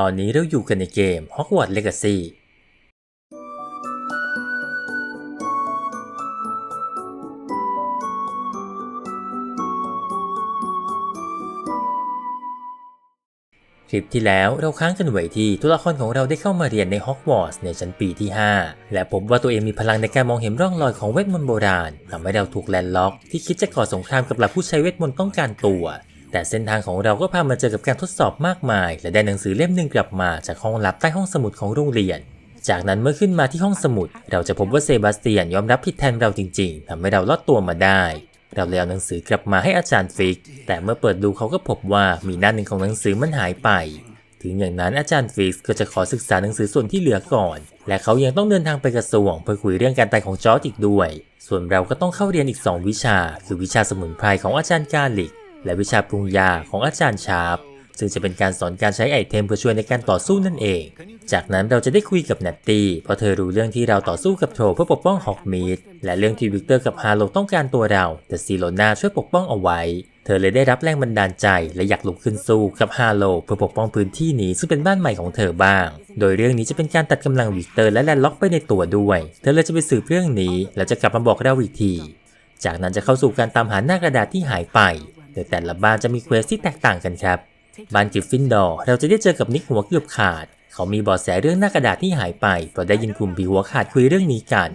ตอนนี้เราอยู่กันในเกม Hogwarts Legacy คลิปที่แล้วเราค้างกันไว้ที่ตัวละครของเราได้เข้ามาเรียนในฮอกวอตส์ในชั้นปีที่ 5 และพบว่าตัวเองมีพลังในการมองเห็นร่องรอยของเวทมนต์โบราณทำให้เราถูกแลนล็อกที่คิดจะก่อสงครามกับเหล่าผู้ใช้เวทมนต์ต้องการตัว แต่เส้นทางของเราก็พามาเจอกับการทดสอบมากมาย และได้หนังสือเล่มหนึ่งกลับมาจากห้องลับใต้ห้องสมุดของโรงเรียน จากนั้นเมื่อขึ้นมาที่ห้องสมุด เราจะพบว่าเซบาสเตียนยอมรับผิดแทนเราจริงๆทำให้เราลอดตัวมาได้ เราเลยเอาหนังสือกลับมาให้อาจารย์ฟิก แต่เมื่อเปิดดูเขาก็พบว่ามีหน้าหนึ่งของหนังสือมันหายไป ถึงอย่างนั้นอาจารย์ฟิกก็จะขอศึกษาหนังสือส่วนที่เหลือก่อน และเขายังต้องเดินทางไปกระทรวงเพื่อคุยเรื่องการตายของจอร์จอีกด้วย ส่วนเราก็ต้องเข้าเรียนอีก 2 วิชา คือวิชาสมุนไพรของอาจารย์กาลิก และวิชาปรุงยาของอาจารย์ชาร์ปซึ่งจะเป็นการสอนการใช้ไอเทมเพื่อช่วยในการต่อสู้นั่นเอง จากนั้นเราจะได้คุยกับแนตตี้เพราะเธอรู้เรื่องที่เราต่อสู้กับโทรเพื่อปกป้องฮอกมีดและเรื่องที่วิกเตอร์กับฮาโลต้องการตัวเรา แต่ซีโลนาช่วยปกป้องเอาไว้ เธอเลยได้รับแรงบันดาลใจ และอยากลุกขึ้นสู้กับฮาโลเพื่อปกป้องพื้นที่นี้ซึ่งเป็นบ้านใหม่ของเธอบ้าง โดยเรื่องนี้จะเป็นการตัดกำลังวิกเตอร์และแลนล็อกไปในตัวด้วย เธอเลยจะไปสืบเรื่องนี้ แล้วจะกลับมาบอกเราอีกที จากนั้นจะเข้าสู่การตามหาหน้ากระดาษที่หายไป โดยแต่ละบ้านจะมีเควสที่แตกต่างกันครับ บ้านกริฟฟินดอร์เราจะได้เจอกับนิกหัวเกือบขาด เขามีบาะแสเรื่องหน้ากระดาษที่หายไปเพราะได้ยินกลุ่มผีหัวขาดคุยเรื่องนี้กัน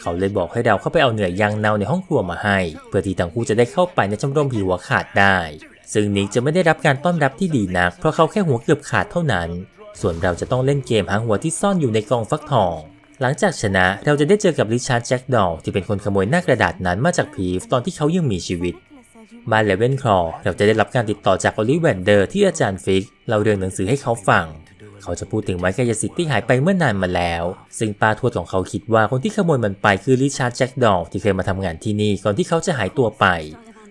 เขาเลยบอกให้เราเข้าไปเอาเนื้อยางเนาในห้องครัวมาให้ เพื่อที่ทั้งคู่จะได้เข้าไปในชมรมผีหัวขาดได้ ซึ่งนิกจะไม่ได้รับการต้อนรับที่ดีนัก เพราะเขาแค่หัวเกือบขาดเท่านั้น ส่วนเราจะต้องเล่นเกมหาหัวที่ซ่อนอยู่ในกองฟักทองหลังจากชนะเราจะได้เจอกับริชาร์ดแจ็คดอลที่เป็นคนขโมยหน้ากระดาษนั้นมาจากพีฟตอนที่เขายังมีชีวิต บานเลเวนคลอเราจะได้รับการติดต่อจากโอลิเวนเดอร์ที่อาจารย์ฟิกเล่าเรื่องหนังสือให้เขาฟัง เขาจะพูดถึงไม้กายสิทธิ์ที่หายไปเมื่อนานมาแล้ว ซึ่งป้าทวดของเขาคิดว่าคนที่ขโมยมันไปคือริชาร์ดแจ็คดอลที่เคยมาทำงานที่นี่ก่อนที่เขาจะหายตัวไป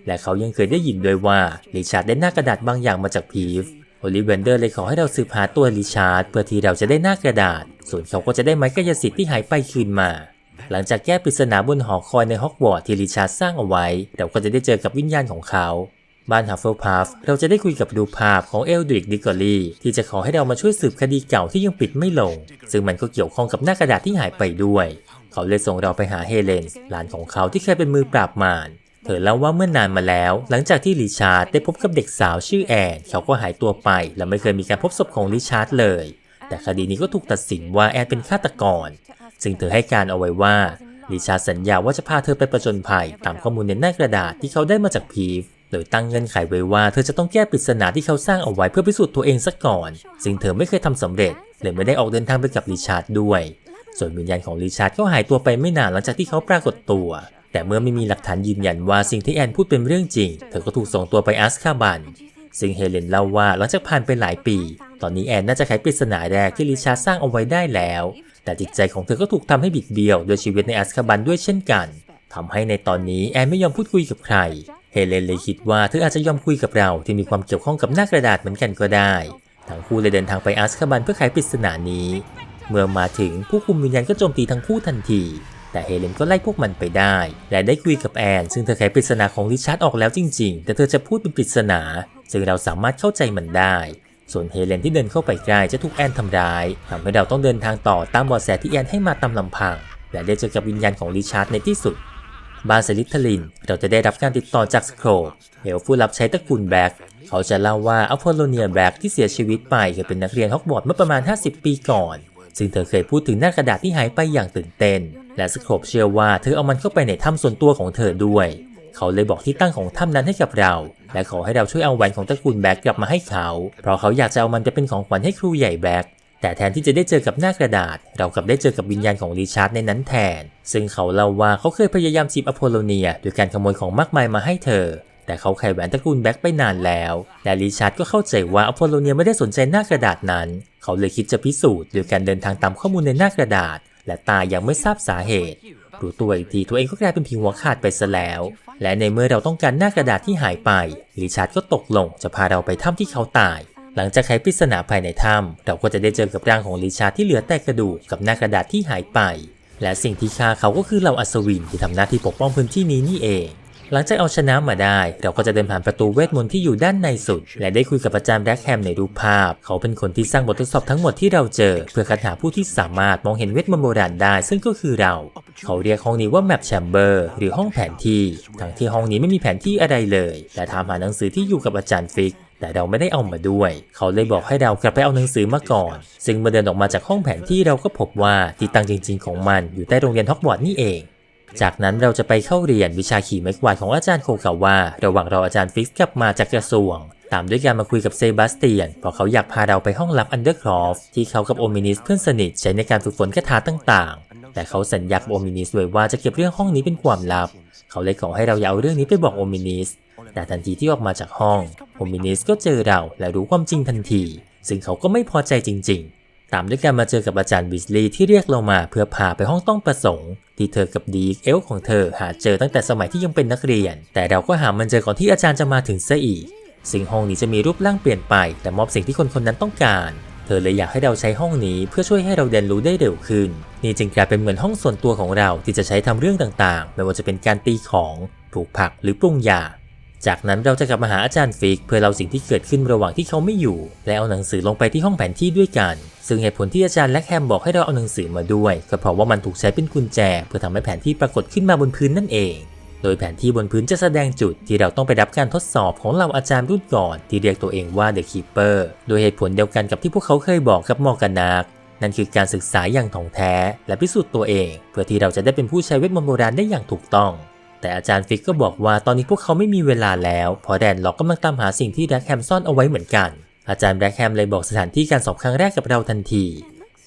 และเขายังเคยได้ยินด้วยว่าริชาร์ดได้หน้ากระดาษบางอย่างมาจากพีฟโอลิเวนเดอร์เลยขอให้เราสืบหาตัวริชาร์ดเพื่อที่เราจะได้หน้ากระดาษ ส่วนเขาก็จะได้ไม้กายสิทธิ์ที่หายไปคืนมา หลังจากแก้ปริศนาบนหอคอยในฮอกวอตส์ที่ริชาร์ดสร้างเอาไว้ เราก็จะได้เจอกับวิญญาณของเขา บ้านฮัฟเฟิลพัฟเราจะได้คุยกับดูภาพของเอลดริกดิกอรีที่จะขอให้เรามาช่วยสืบคดีเก่าที่ยังปิดไม่ลง ซึ่งมันก็เกี่ยวข้องกับหน้ากระดาษที่หายไปด้วย เขาเลยส่งเราไปหาเฮเลนหลานของเขาที่เคยเป็นมือปราบมารเธอเล่าว่าเมื่อนานมาแล้ว หลังจากที่ริชาร์ดได้พบกับเด็กสาวชื่อแอนเขาก็หายตัวไป และไม่เคยมีการพบศพของริชาร์ดเลย แต่คดีนี้ก็ถูกตัดสินว่าแอนเป็นฆาตกร ซึ่งเธอให้การเอาไว้ว่าริชาร์สัญญาว่าจะพาเธอไปประจนภัยตามข้อมูลในหน้ากระดาษที่เขาได้มาจากพีฟโดยตั้งเงื่อนไขไว้ว่าเธอจะต้องแก้ปริศนาที่เขาสร้างเอาไว้เพื่อพิสูจน์ตัวเองซะก่อน ซึ่งเธอไม่เคยทำสำเร็จเลยไม่ได้ออกเดินทางไปกับริชาร์ดด้วย ส่วนวิญญาณของริชาร์ดก็หายตัวไปไม่นานหลังจากที่เขาปรากฏตัว แต่เมื่อไม่มีหลักฐานยืนยันว่าสิ่งที่แอนพูดเป็นเรื่องจริง เธอก็ถูกส่งตัวไปอัสคาบันซึ่งเฮเลนเล่าว่าหลังจากผ่านไปหลายปี ตอนนี้แอนน่าจะไขปริศนาแรกที่ริชาร์ดสร้างเอาไว้ได้แล้ว แต่จิตใจของเธอก็ถูกทำให้บิดเบี้ยวโดยชีวิตในอัสคาบันด้วยเช่นกันทำให้ในตอนนี้แอนไม่ยอมพูดคุยกับใคร เฮเลนเลยคิดว่าเธออาจจะยอมคุยกับเราที่มีความเกี่ยวข้องกับหน้ากระดาษเหมือนกันก็ได้ ทั้งคู่เลยเดินทางไปอัสคาบันเพื่อไขปริศนานี้ เมื่อมาถึงผู้คุมวิญญาณก็โจมตีทั้งคู่ทันที แต่เฮเลนก็ไล่พวกมันไปได้ และได้คุยกับแอน ซึ่งเธอไขปริศนาของริชาร์ดออกแล้วจริง ๆ แต่เธอจะพูดเป็นปริศนาซึ่งเราสามารถเข้าใจมันได้ ส่วนเฮเลนที่เดินเข้าไปใกล้จะถูกแอนทำร้ายทำให้เราต้องเดินทางต่อตามบาะแสที่แอนให้มาตามลำพัง และได้เจอกับวิญญาณของริชาร์ดในที่สุดบ้านสลิทลิน เราจะได้รับการติดต่อจากสโครเอลผู้รับใช้ตระกูลแบล็กเขาจะเล่าว่าอพอลโลเนียแบล็กที่เสียชีวิตไปเคยเป็นนักเรียนฮอกวอตส์เมื่อประมาณ 50 ปีก่อน ซึ่งเธอเคยพูดถึงหน้ากระดาษที่หายไปอย่างตื่นเต้น และสโครเชื่อว่าเธอเอามันเข้าไปในถ้ำส่วนตัวของเธอด้วย เขาเลยบอกที่ตั้งของถ้ำนั้นให้กับเรา และขอให้เราช่วยเอาแหวนของตระกูลแบ็กกลับมาให้เขา เพราะเขาอยากจะเอามันไปเป็นของขวัญให้ครูใหญ่แบ็กแต่แทนที่จะได้เจอกับหน้ากระดาษ เรากลับได้เจอกับวิญญาณของริชาร์ดในนั้นแทน ซึ่งเขาเล่าว่าเขาเคยพยายามจีบอโพโลเนียโดยการขโมยของมากมายมาให้เธอ แต่เขาไขแหวนตระกูลแบ็กไปนานแล้ว และริชาร์ดก็เข้าใจว่าอโพโลเนียไม่ได้สนใจหน้ากระดาษนั้น เขาเลยคิดจะพิสูจน์โดยการเดินทางตามข้อมูลในหน้ากระดาษ และตายยังไม่ทราบสาเหตุ รู้ตัวอีกทีตัวเองก็กลายเป็นผีหัวขาดไปซะแล้ว และในเมื่อเราต้องการหน้ากระดาษที่หายไปริชาร์ดก็ตกลงจะพาเราไปถ้ำที่เขาตาย หลังจากไขปริศนาภายในถ้ำเราก็จะได้เจอกับร่างของริชาร์ดที่เหลือแต่กระดูกกับหน้ากระดาษที่หายไป และสิ่งที่ฆ่าเขาก็คือเหล่าอัศวินที่ทำหน้าที่ปกป้องพื้นที่นี้นี่เอง หลังจากเอาชนะมาได้ เราก็จะเดินผ่านประตูเวทมนต์ที่อยู่ด้านในสุด และได้คุยกับอาจารย์แบล็กแฮมในรูปภาพ เขาเป็นคนที่สร้างบททดสอบทั้งหมดที่เราเจอ เพื่อคัดหาผู้ที่สามารถมองเห็นเวทมนต์โบราณได้ ซึ่งก็คือเรา เขาเรียกห้องนี้ว่าแมปแชมเบอร์หรือห้องแผนที่ ทั้งที่ห้องนี้ไม่มีแผนที่อะไรเลยและถามหาหนังสือที่อยู่กับอาจารย์ฟิกแต่เราไม่ได้เอามาด้วย เขาเลยบอกให้เรากลับไปเอาหนังสือมาก่อน ซึ่งเมื่อเดินออกมาจากห้องแผนที่เราก็พบว่าที่ตั้งจริง ๆ ของมันอยู่ใต้โรงเรียนฮอกวอตส์นี่เอง จากนั้นเราจะไปเข้าเรียนวิชาขี่ไม้กวาดของอาจารย์โคกาวาระหว่างรออาจารย์ฟิกซ์กลับมาจากกระทรวง ตามด้วยการมาคุยกับเซบาสเตียนเพราะเขาอยากพาเราไปห้องลับอันเดอร์ครอฟที่เขากับโอมินิสเพื่อนสนิทใช้ในการฝึกฝนคาถาต่างๆ แต่เขาสัญญากับโอมินิสไว้ว่าจะเก็บเรื่องห้องนี้เป็นความลับ เขาเลยขอให้เราอย่าเอาเรื่องนี้ไปบอกโอมินิสแต่ทันทีที่ออกมาจากห้องโอมินิสก็เจอเราและรู้ความจริงทันที ซึ่งเขาก็ไม่พอใจจริง ๆ ตามด้วยการมาเจอกับอาจารย์บิสลีย์ที่เรียกเรามาเพื่อพาไปห้องต้องประสงค์ ที่เธอกับดีกเอลของเธอหาเจอตั้งแต่สมัยที่ยังเป็นนักเรียน แต่เราก็หามันเจอก่อนที่อาจารย์จะมาถึงซะอีกซึ่งห้องนี้จะมีรูปร่างเปลี่ยนไป แต่มอบสิ่งที่คนคนนั้นต้องการ เธอเลยอยากให้เราใช้ห้องนี้เพื่อช่วยให้เราเรียนรู้ได้เร็วขึ้น นี่จึงกลายเป็นเหมือนห้องส่วนตัวของเราที่จะใช้ทำเรื่องต่างๆ ไม่ว่าจะเป็นการตีของ ปลูกผักหรือปรุงยา จากนั้นเราจะกลับมาหาอาจารย์ฟิกเพื่อเล่าสิ่งที่เกิดขึ้นระหว่างที่เขาไม่อยู่ และเอาหนังสือลงไปที่ห้องแผนที่ด้วยกัน ซึ่งเหตุผลที่อาจารย์และแฮมบอกให้เราเอาหนังสือมาด้วยก็เพราะว่ามันถูกใช้เป็นกุญแจ เพื่อทำให้แผนที่ปรากฏขึ้นมาบนพื้นนั่นเอง โดยแผนที่บนพื้นจะแสดงจุดที่เราต้องไปรับการทดสอบของเราอาจารย์รุ่นก่อน ที่เรียกตัวเองว่า The Keeper โดยเหตุผลเดียวกันกับที่พวกเขาเคยบอกกับมอร์กานาคนั่นคือการศึกษาอย่างถ่องแท้ และพิสูจน์ตัวเอง เพื่อที่เราจะได้เป็นผู้ใช้เวทมนต์โบราณได้อย่างถูกต้อง แต่อาจารย์ฟิกก็บอกว่าตอนนี้พวกเขาไม่มีเวลาแล้วเพราะแดนล็อกกำลังตามหาสิ่งที่แบล็กแฮมซ่อนเอาไว้เหมือนกัน อาจารย์แบล็กแฮมเลยบอกสถานที่การสอบครั้งแรกกับเราทันที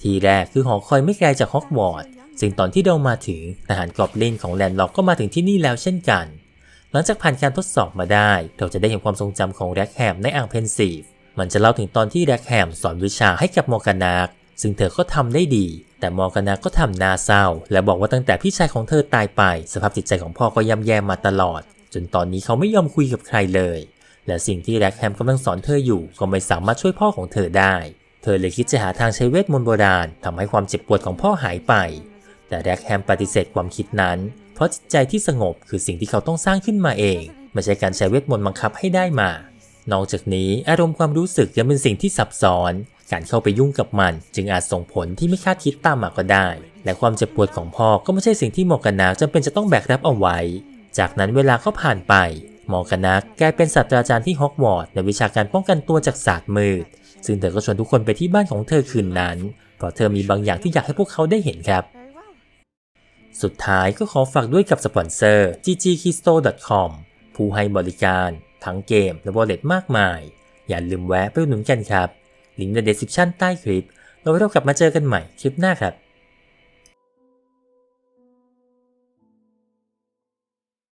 ที่แรกคือหอคอยไม่ไกลจากฮอกวอตส์ซึ่งตอนที่เรามาถึงทหารกอบลินของแลนล็อกก็มาถึงที่นี่แล้วเช่นกัน หลังจากผ่านการทดสอบมาได้ เราจะได้เห็นความทรงจำของแร็กแฮมในอ่างเพนซีฟมันจะเล่าถึงตอนที่แร็กแฮมสอนวิชาให้กับมอร์กานาค ซึ่งเธอก็ทำได้ดี แต่มอร์กานาก็ทำนาเศร้า และบอกว่าตั้งแต่พี่ชายของเธอตายไป สภาพจิตใจของพ่อก็ย่ำแย่มาตลอด จนตอนนี้เขาไม่ยอมคุยกับใครเลย และสิ่งที่แร็กแฮมกำลังสอนเธออยู่ก็ไม่สามารถช่วยพ่อของเธอได้ เธอเลยคิดจะหาทางใช้เวทมนต์โบราณทำให้ความเจ็บปวดของพ่อหายไป แต่แร็กแฮมปฏิเสธความคิดนั้น เพราะจิตใจที่สงบคือสิ่งที่เขาต้องสร้างขึ้นมาเองไม่ใช่การใช้เวทมนต์บังคับให้ได้มานอกจากนี้อารมณ์ความรู้สึกยังเป็นสิ่งที่ซับซ้อน การเข้าไปยุ่งกับมัน จึงอาจส่งผลที่ไม่คาดคิดตามมาก็ได้ และความเจ็บปวดของพ่อก็ไม่ใช่สิ่งที่หมอกันนาจำเป็นจะต้องแบกรับเอาไว้ จากนั้นเวลาก็ผ่านไป หมอกันนักกลายเป็นศาสตราจารย์ที่ฮอกวอตส์ในวิชาการป้องกันตัวจากศาสตร์มืด ซึ่งเธอก็ชวนทุกคนไปที่บ้านของเธอคืนนั้น เพราะเธอมีบางอย่างที่อยากให้พวกเขาได้เห็นครับสุดท้ายก็ขอฝากด้วยกับสปอนเซอร์ ggkisto.com ผู้ให้บริการ ทั้งเกมและวอลเล็ตมากมาย อย่าลืมแวะไปอุดหนุนกันครับ ลิงก์ใน description ใต้คลิป เราไว้เรากลับมาเจอกันใหม่คลิปหน้าครับ